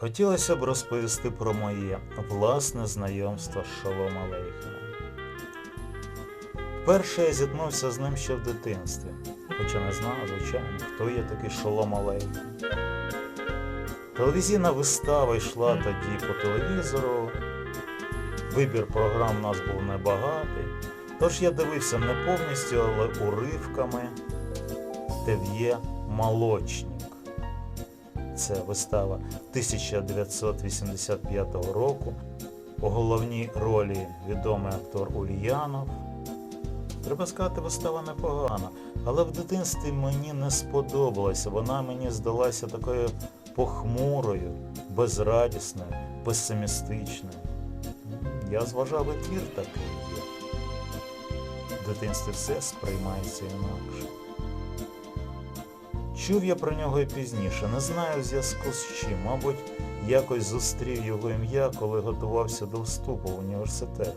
Хотілося б розповісти про моє власне знайомство з Шолом Алейхемом. Вперше я зіткнувся з ним ще в дитинстві, хоча не знав, звичайно, хто є такий Шолом Алейхем. Телевізійна вистава йшла тоді по телевізору. Вибір програм у нас був небагатий. Тож я дивився не повністю, але уривками Тев'є Молочник. Це вистава 1985 року. У головній ролі відомий актор Ульянов. Треба сказати, вистава непогана. Але в дитинстві мені не сподобалася. Вона мені здалася такою похмурою, безрадісною, песимістичною. Я зважав і твір такий. В дитинстві все сприймається інакше. Чув я про нього і пізніше, не знаю в зв'язку з чим. Мабуть, якось зустрів його ім'я, коли готувався до вступу в університет.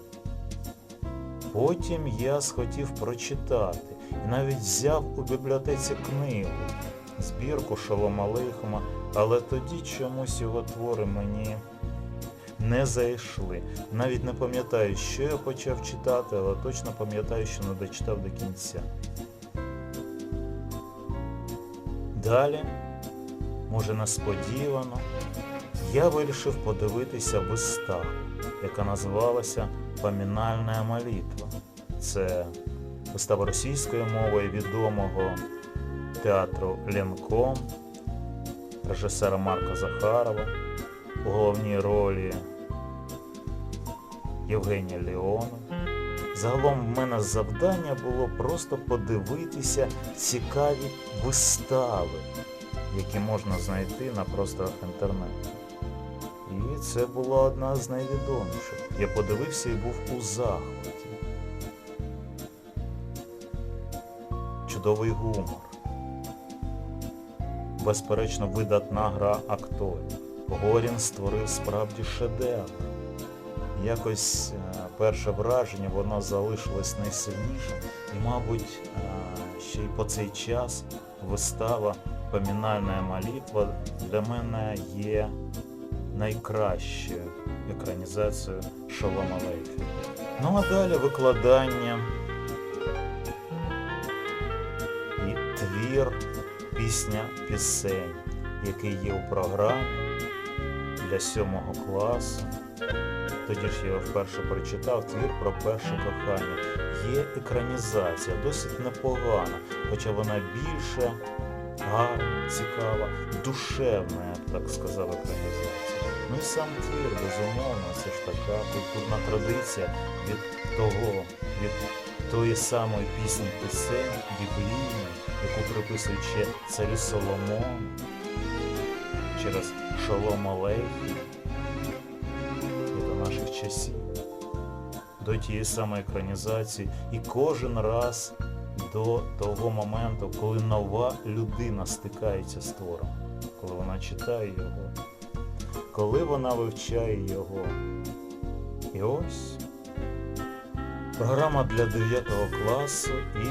Потім я схотів прочитати і навіть взяв у бібліотеці книгу, збірку Шолома Лихома, але тоді чомусь його твори мені не зайшли. Навіть не пам'ятаю, що я почав читати, але точно пам'ятаю, що не дочитав до кінця. Далі, може несподівано, я вирішив подивитися виставу, яка називалася Помінальна молитва. Це вистава російською мовою відомого театру Ленком, режисера Марка Захарова, у головній ролі Євгенія Леонов. Загалом в мене завдання було просто подивитися цікаві вистави, які можна знайти на просторах інтернету. І це була одна з найвідоміших. Я подивився і був у захваті. Чудовий гумор. Безперечно, видатна гра акторів. Горін створив справді шедевр. Якось е, перше враження воно залишилось найсильнішим. І, мабуть, е, ще й по цей час вистава Помінальна молитва для мене є найкращою екранізацією Шолома Лейфі. Ну а далі викладання і твір, пісня пісень, який є у програмі для сьомого класу. Тоді ж я його вперше прочитав твір про перше кохання. Є екранізація, досить непогана, хоча вона більше гарна, цікава, душевна, я б так сказав, екранізація. Ну і сам твір, безумовно, це ж така культурна традиція від того, від тої самої пісні пісень, біблійної, яку приписують ще царю Соломону через Шолом Алейхі і до наших часів, до тієї самої екранізації, і кожен раз до того моменту, коли нова людина стикається з твором, коли вона читає його, коли вона вивчає його. І ось програма для 9 класу і